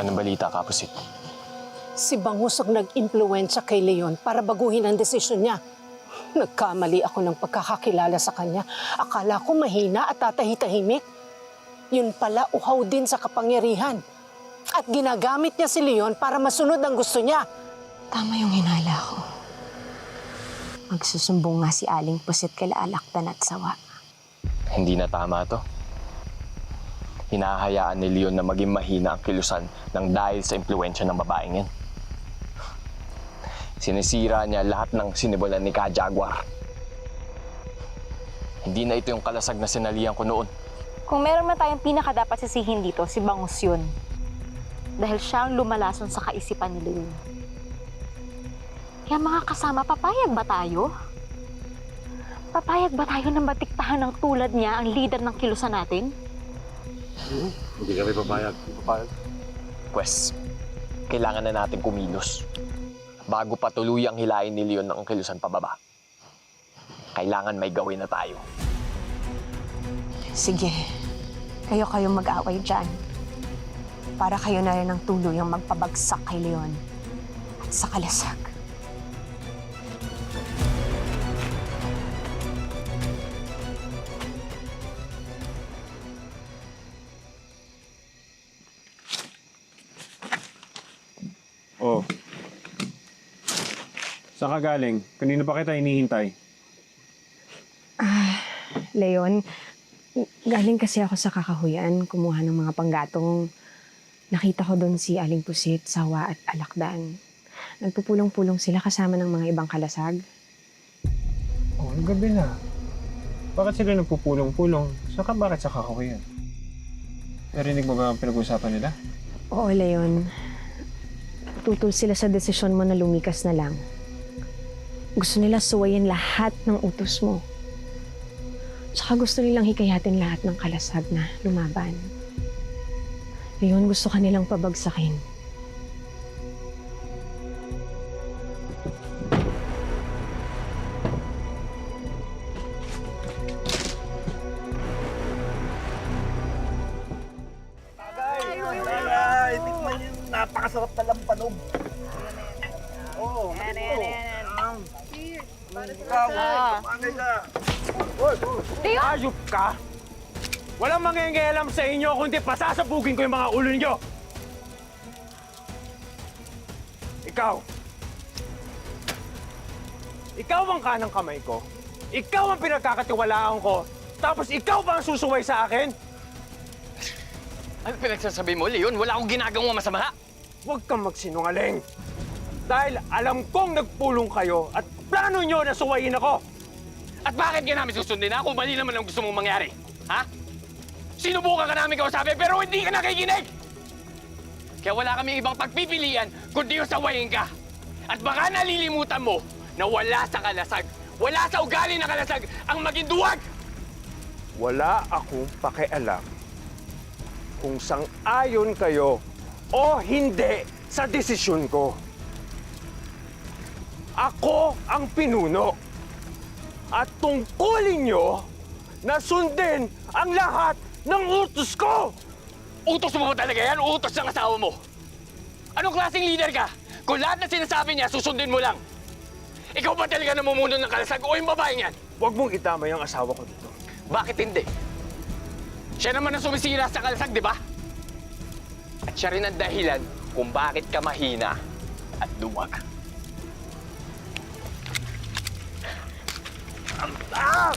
Anong balita, Kapusit? Si Bangus ang nag-impluensya kay Leon para baguhin ang desisyon niya. Nagkamali ako ng pagkakakilala sa kanya. Akala ko mahina at tatahi-tahimik. Yun pala uhaw din sa kapangyarihan. At ginagamit niya si Leon para masunod ang gusto niya. Tama yung hinala ko. Magsusumbong nga si Aling Pusit kay Alakdan at Sawa. Hindi na tama to. Hinahayaan ni Leon na maging mahina ang kilusan ng dahil sa impluensya ng babaeng yan. Sinisira niya lahat ng sinimulan ni Ka Jaguar. Hindi na ito yung kalasag na sinalihan ko noon. Kung meron man tayong pinakadapat sisihin dito, si Bangus yun. Dahil siya ang lumalason sa kaisipan ni Leon. Kaya mga kasama, papayag ba tayo? Papayag ba tayo na matiktahan ng tulad niya ang leader ng kilusan natin? Hindi kami papayag. Papayag. Pwes, kailangan na natin kumilos. Bago pa tuluyang hilahin ni Leon ang kilusan pababa. Kailangan may gawin na tayo. Sige, kayo-kayo mag-away dyan. Para kayo na rin ang tuluyang magpabagsak kay Leon at sa kalasag. Saan ka galing? Kanina pa kita hinihintay. Leon, galing kasi ako sa kakahuyan, kumuha ng mga panggatong. Nakita ko doon si Aling Pusit, Sawa at Alakdan. Nagpupulong-pulong sila kasama ng mga ibang kalasag. Oh, ang gabi na. Bakit sila nagpupulong-pulong? Saka bakit sa kakahuyan? Narinig mo ba ang pinag-uusapan nila? Oo, Leon. Tutol sila sa desisyon mo na lumikas na lang. Gusto nila suwayin lahat ng utos mo. Tsaka gusto nilang hikayatin lahat ng kalasag na lumaban. Leon, gusto ka nilang pabagsakin. Ay, tikman yung napakasarap na lampanog. Oo, oh, yan, kumagay ka. Ayop ka! Walang mangingialam sa inyo kundi pasasabugin ko yung mga ulo ninyo! Ikaw! Ikaw ang kanang kamay ko. Ikaw ang pinagkakatiwalaan ko. Tapos ikaw pa ang susuway sa akin? Ano pinagsasabi mo, Leon? Wala akong ginagawang masama. Huwag kang magsinungaling. Dahil alam kong nagpulong kayo at plano nyo na suwayin ako. At bakit ka namin susundin ha? Kung mali naman ang gusto mong mangyari. Ha? Sinubukan ka namin kausapin pero hindi ka nakikinig! Kaya wala kami ibang pagpipilian kundi yung sawayin ka. At baka nalilimutan mo na wala sa kalasag, wala sa ugali ng kalasag ang maging duwag! Wala akong pakialam kung sang-ayon kayo o hindi sa desisyon ko. Ako ang pinuno. At tungkulin nyo na sundin ang lahat ng utos ko! Utos mo ba talaga yan? Utos ng asawa mo? Anong klaseng leader ka? Kung lahat na sinasabi niya, susundin mo lang. Ikaw ba talaga namumuno ng kalasag o yung babaeng yan? Huwag mong idamay ang asawa ko dito. Bakit hindi? Siya naman ang sumisira sa kalasag, di ba? At siya rin ang dahilan kung bakit ka mahina at duwag. Ah!